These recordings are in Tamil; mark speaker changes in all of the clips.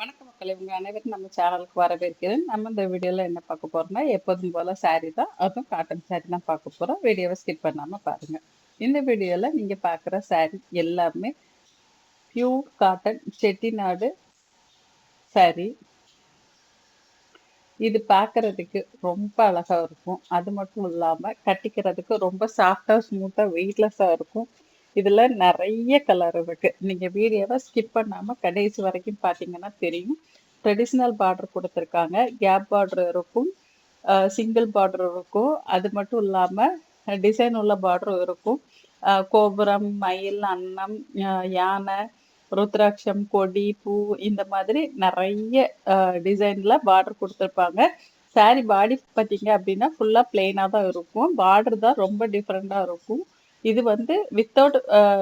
Speaker 1: வணக்கம் மக்கள். இவங்க அனைவரும் நம்ம சேனலுக்கு வரவேற்கிறேன். நம்ம இந்த வீடியோவில் என்ன பார்க்க போகிறோம்னா எப்போதும் போல் saree தான் அதுவும் காட்டன் saree தான் பார்க்க போகிறோம் வீடியோவை ஸ்கிப் பண்ணாமல் பாருங்கள் இந்த வீடியோவில் நீங்கள் பார்க்குற saree எல்லாமே பியூர் காட்டன் செட்டிநாடு saree. இது பார்க்கறதுக்கு ரொம்ப அழகாக இருக்கும். அது மட்டும் இல்லாமல் கட்டிக்கிறதுக்கு ரொம்ப சாஃப்டாக ஸ்மூத்தாக வெயிட்லெஸ்ஸாக இருக்கும். இதுல நிறைய கலர் இருக்கு. நீங்க வீடியோவை ஸ்கிப் பண்ணாம கடைசி வரைக்கும் பாத்தீங்கன்னா தெரியும். ட்ரெடிஷ்னல் பார்டர் கொடுத்துருக்காங்க. கேப் பார்டர் இருக்கும். சிங்கிள் பார்டர் இருக்கும். அது மட்டும் இல்லாம டிசைன் உள்ள பார்டரும் இருக்கும். கோபுரம் மயில் அன்னம் யானை ருத்ராட்சம் கொடி பூ இந்த மாதிரி நிறைய டிசைன்ல பார்டர் கொடுத்துருப்பாங்க. சாரி பாடி பார்த்தீங்க அப்படின்னா ஃபுல்லாக பிளெயினாக தான் இருக்கும். பார்டர் தான் ரொம்ப டிஃப்ரெண்டாக இருக்கும். இது வந்து வித்தவுட்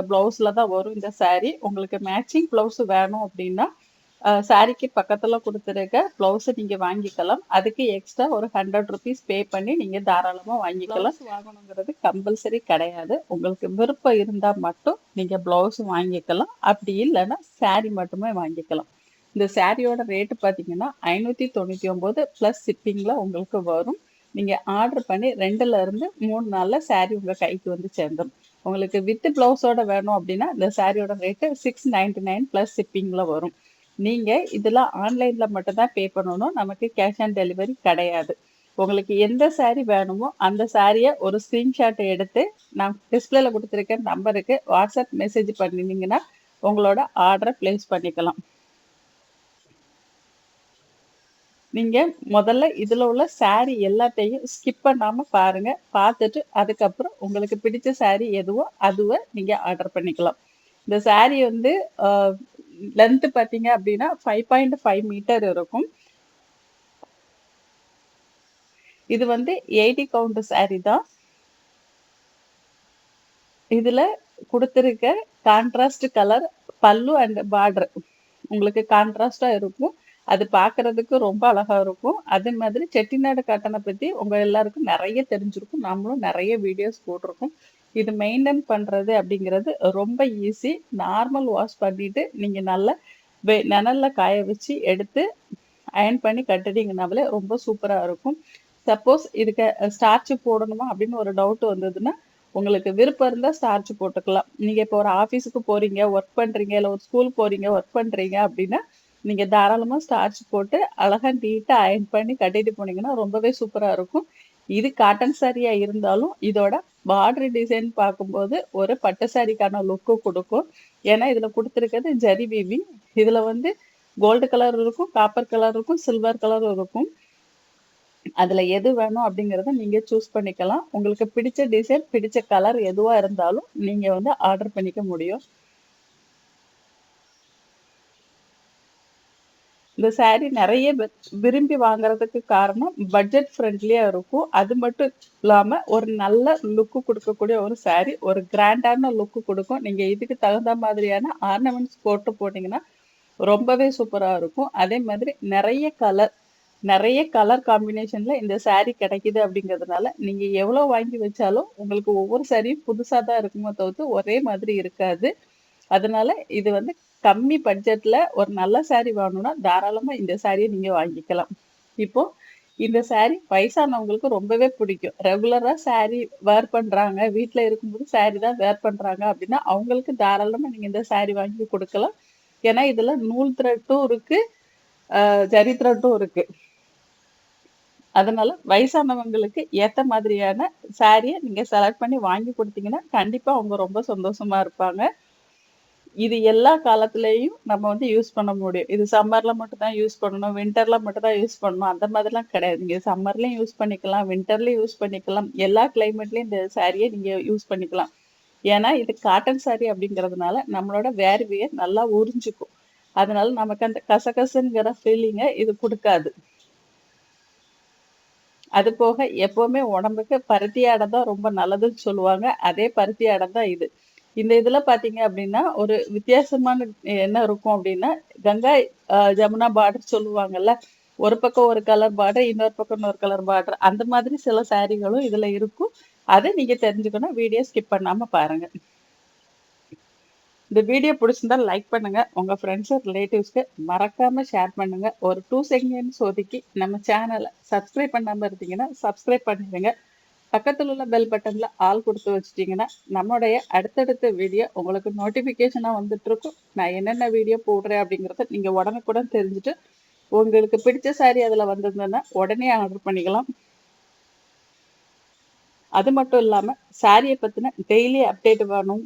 Speaker 1: பிளவுஸ்ல தான் வரும் இந்த saree. உங்களுக்கு மேட்சிங் பிளவுஸ் வேணும் அப்படின்னா சாரிக்கு பக்கத்துல கொடுத்துருக்க பிளவுஸ் நீங்க வாங்கிக்கலாம். அதுக்கு எக்ஸ்ட்ரா ஒரு ஹண்ட்ரட் ருபீஸ் பே பண்ணி நீங்க தாராளமா வாங்கிக்கலாம். வாங்கணுங்கிறது கம்பல்சரி கிடையாது. உங்களுக்கு விருப்பம் இருந்தா மட்டும் நீங்க பிளவுஸ் வாங்கிக்கலாம். அப்படி இல்லைன்னா saree மட்டுமே வாங்கிக்கலாம். இந்த சாரியோட ரேட்டு பார்த்தீங்கன்னா ஐநூற்றி தொண்ணூற்றி ஒம்பது ப்ளஸ் ஷிப்பிங்கில் உங்களுக்கு வரும். நீங்கள் ஆர்டர் பண்ணி ரெண்டுலேருந்து மூணு நாளில் சாரீ உங்கள் கைக்கு வந்து சேர்ந்துடும் உங்களுக்கு வித் ப்ளவுஸோட வேணும் அப்படின்னா இந்த சாரியோட rate six ninety nine plus ஷிப்பிங்கில் வரும். நீங்கள் இதில் ஆன்லைனில் மட்டும்தான் பே பண்ணணும். நமக்கு கேஷ் ஆன் டெலிவரி கிடையாது. உங்களுக்கு எந்த சாரீ வேணுமோ அந்த சாரியை ஒரு ஸ்க்ரீன்ஷாட் எடுத்து நான் டிஸ்பிளேல கொடுத்துருக்க நம்பருக்கு வாட்ஸ்அப் மெசேஜ் பண்ணினீங்கன்னா உங்களோட ஆர்டரை ப்ளேஸ் பண்ணிக்கலாம். நீங்க முதல்ல இதுல உள்ள saree எல்லாத்தையும் ஸ்கிப் பண்ணாம பாருங்க. பார்த்துட்டு அதுக்கப்புறம் உங்களுக்கு பிடிச்ச saree எதுவோ அதுவை நீங்க ஆர்டர் பண்ணிக்கலாம். இந்த saree வந்து லென்த் பார்த்தீங்க அப்படின்னா ஃபைவ் பாயிண்ட் ஃபைவ் மீட்டர் இருக்கும். இது வந்து எயிட்டி கவுண்ட் saree தான். இதுல கொடுத்துருக்க contrast colour pallu and border உங்களுக்கு கான்ட்ராஸ்டா இருக்கும். அது பார்க்கறதுக்கு ரொம்ப அழகாக இருக்கும். அதே மாதிரி செட்டிநாடு காட்டனை பற்றி உங்கள் எல்லாருக்கும் நிறைய தெரிஞ்சிருக்கும். நம்மளும் நிறைய வீடியோஸ் போட்டிருக்கோம். இது மெயின்டைன் பண்ணுறது அப்படிங்கிறது ரொம்ப ஈஸி நார்மல் வாஷ் பண்ணிட்டு நீங்கள் நல்லா வெ- நிழலில் காய வச்சு எடுத்து அயன் பண்ணி கட்டுனீங்கனாலே ரொம்ப சூப்பராக இருக்கும். சப்போஸ் இதுக்கு ஸ்டார்ச் போடணுமா அப்படின்னு ஒரு டவுட் வந்ததுன்னா உங்களுக்கு விருப்பம் இருந்தால் ஸ்டார்ச் போட்டுக்கலாம். நீங்கள் இப்போ ஒரு ஆஃபீஸுக்கு போகிறீங்க ஒர்க் பண்ணுறீங்க இல்லை ஒரு ஸ்கூல் போகிறீங்க ஒர்க் பண்ணுறீங்க அப்படின்னா நீங்க தாராளமா ஸ்டார்ச் போட்டு அழகா நீட்டா அயன் பண்ணி கட்டிட்டு போனீங்கன்னா ரொம்பவே சூப்பரா இருக்கும். இது காட்டன் சாரியா இருந்தாலும் இதோட பார்டர் டிசைன் பார்க்கும்போது ஒரு பட்டு சாரிக்கான லுக்கு கொடுக்கும். ஏன்னா இதுல கொடுத்துருக்கிறது ஜரி வீவிங் இதுல வந்து கோல்டு கலர் இருக்கும் காப்பர் கலர் இருக்கும் சில்வர் கலரும் இருக்கும். அதுல எது வேணும் அப்படிங்கறத நீங்க சூஸ் பண்ணிக்கலாம். உங்களுக்கு பிடிச்ச டிசைன் பிடிச்ச கலர் எதுவா இருந்தாலும் நீங்க வந்து ஆர்டர் பண்ணிக்க முடியும். இந்த saree நிறைய விரும்பி வாங்குறதுக்கு காரணம் பட்ஜெட் ஃப்ரெண்ட்லியா இருக்கும். அது மட்டும் இல்லாம ஒரு நல்ல லுக்கு கொடுக்கக்கூடிய ஒரு saree ஒரு கிராண்டான லுக்கு கொடுக்கும். நீங்க இதுக்கு தகுந்த மாதிரியான ஆர்னமெண்ட்ஸ் போட்டு போட்டீங்கன்னா ரொம்பவே சூப்பரா இருக்கும். அதே மாதிரி நிறைய கலர் நிறைய கலர் காம்பினேஷன்ல இந்த saree கிடைக்குது அப்படிங்கிறதுனால நீங்க எவ்வளோ வாங்கி வச்சாலும் உங்களுக்கு ஒவ்வொரு சாரியும் புதுசா தான் இருக்குமோ தவிர்த்து ஒரே மாதிரி இருக்காது. அதனால இது வந்து கம்மி பட்ஜெட்ல ஒரு நல்ல saree வாங்கணும்னா தாராளமா இந்த சாரியை நீங்க வாங்கிக்கலாம். இப்போ இந்த saree வயசானவங்களுக்கு ரொம்பவே பிடிக்கும். ரெகுலரா saree வேர் பண்றாங்க. வீட்ல இருக்கும்போது saree தான் வேர் பண்றாங்க அப்படின்னா அவங்களுக்கு தாராளமா நீங்க இந்த saree வாங்கி கொடுக்கலாம். ஏன்னா இதுல நூல் த்ரெட்டும் இருக்கு ஆஹ் ஜரி த்ரெட்டும் இருக்கு. அதனால வயசானவங்களுக்கு ஏத்த மாதிரியான சாரியை நீங்க செலக்ட் பண்ணி வாங்கி கொடுத்தீங்கன்னா கண்டிப்பா அவங்க ரொம்ப சந்தோஷமா இருப்பாங்க. இது எல்லா காலத்துலேயும் நம்ம வந்து யூஸ் பண்ண முடியும். இது சம்மரில் மட்டும் தான் யூஸ் பண்ணணும். வின்டரில் மட்டும் தான் யூஸ் பண்ணணும். அந்த மாதிரிலாம் கிடையாது. நீங்கள் சம்மர்லேயும் யூஸ் பண்ணிக்கலாம். வின்டர்லேயும் யூஸ் பண்ணிக்கலாம். எல்லா கிளைமேட்லேயும் இந்த சாரியை நீங்கள் யூஸ் பண்ணிக்கலாம். ஏன்னா இது காட்டன் சாரி அப்படிங்கிறதுனால நம்மளோட வேர்வையை நல்லா உறிஞ்சிக்கும். அதனால நமக்கு அந்த கசகசங்கிற ஃபீலிங்கை இது கொடுக்காது. அது போக எப்போவுமே உடம்புக்கு பருத்தி ஆடை தான் ரொம்ப நல்லதுன்னு சொல்லுவாங்க. அதே பருத்தி ஆடை தான் இது. இந்த இதுல பார்த்தீங்க அப்படின்னா ஒரு வித்தியாசமான என்ன இருக்கும் அப்படின்னா கங்கா ஜமுனா பார்டர் சொல்லுவாங்கல்ல ஒரு பக்கம் ஒரு கலர் பார்டர் இன்னொரு பக்கம் இன்னொரு கலர் பார்டர் அந்த மாதிரி சில சாரிகளும் இதுல இருக்கும். அதை நீங்க தெரிஞ்சுக்கணும். வீடியோ ஸ்கிப் பண்ணாம பாருங்க. இந்த வீடியோ பிடிச்சிருந்தா லைக் பண்ணுங்க. உங்க ஃப்ரெண்ட்ஸு ரிலேட்டிவ்ஸ்க்கு மறக்காம ஷேர் பண்ணுங்க. ஒரு டூ செகண்ட்ஸ் ஒதுக்கி நம்ம சேனலை சப்ஸ்கிரைப் பண்ணாமல் இருந்தீங்கன்னா சப்ஸ்கிரைப் பண்ணிடுங்க. பக்கத்தில் உள்ள பெல் பட்டனில் ஆல் கொடுத்து வச்சிட்டிங்கன்னா நம்மளுடைய அடுத்தடுத்த வீடியோ உங்களுக்கு நோட்டிஃபிகேஷனாக வந்துட்டுருக்கும் நான் என்னென்ன வீடியோ போடுறேன் அப்படிங்கிறத நீங்கள் உடனுக்குடன் தெரிஞ்சுட்டு உங்களுக்கு பிடிச்ச சாரி அதில் வந்திருந்ததுன்னா உடனே ஆர்டர் பண்ணிக்கலாம். அது மட்டும் இல்லாமல் சாரியை பற்றின டெய்லி அப்டேட் வேணும்.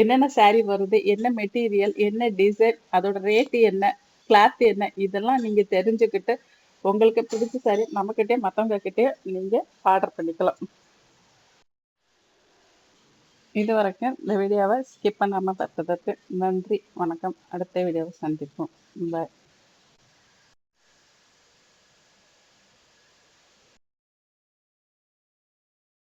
Speaker 1: என்னென்ன சாரி வருது என்ன மெட்டீரியல் என்ன டிசைன் அதோட ரேட்டு என்ன கிளாத் என்ன இதெல்லாம் நீங்கள் தெரிஞ்சுக்கிட்டு உங்களுக்கு பிடிச்ச சாரி நம்மக்கிட்டே மற்றவங்க கிட்டே நீங்கள் ஆர்டர் பண்ணிக்கலாம். இது வரைக்கும் இந்த வீடியோவை ஸ்கிப் பண்ணாமல் பார்த்ததற்கு நன்றி வணக்கம். அடுத்த வீடியோவை சந்திப்போம். பாய்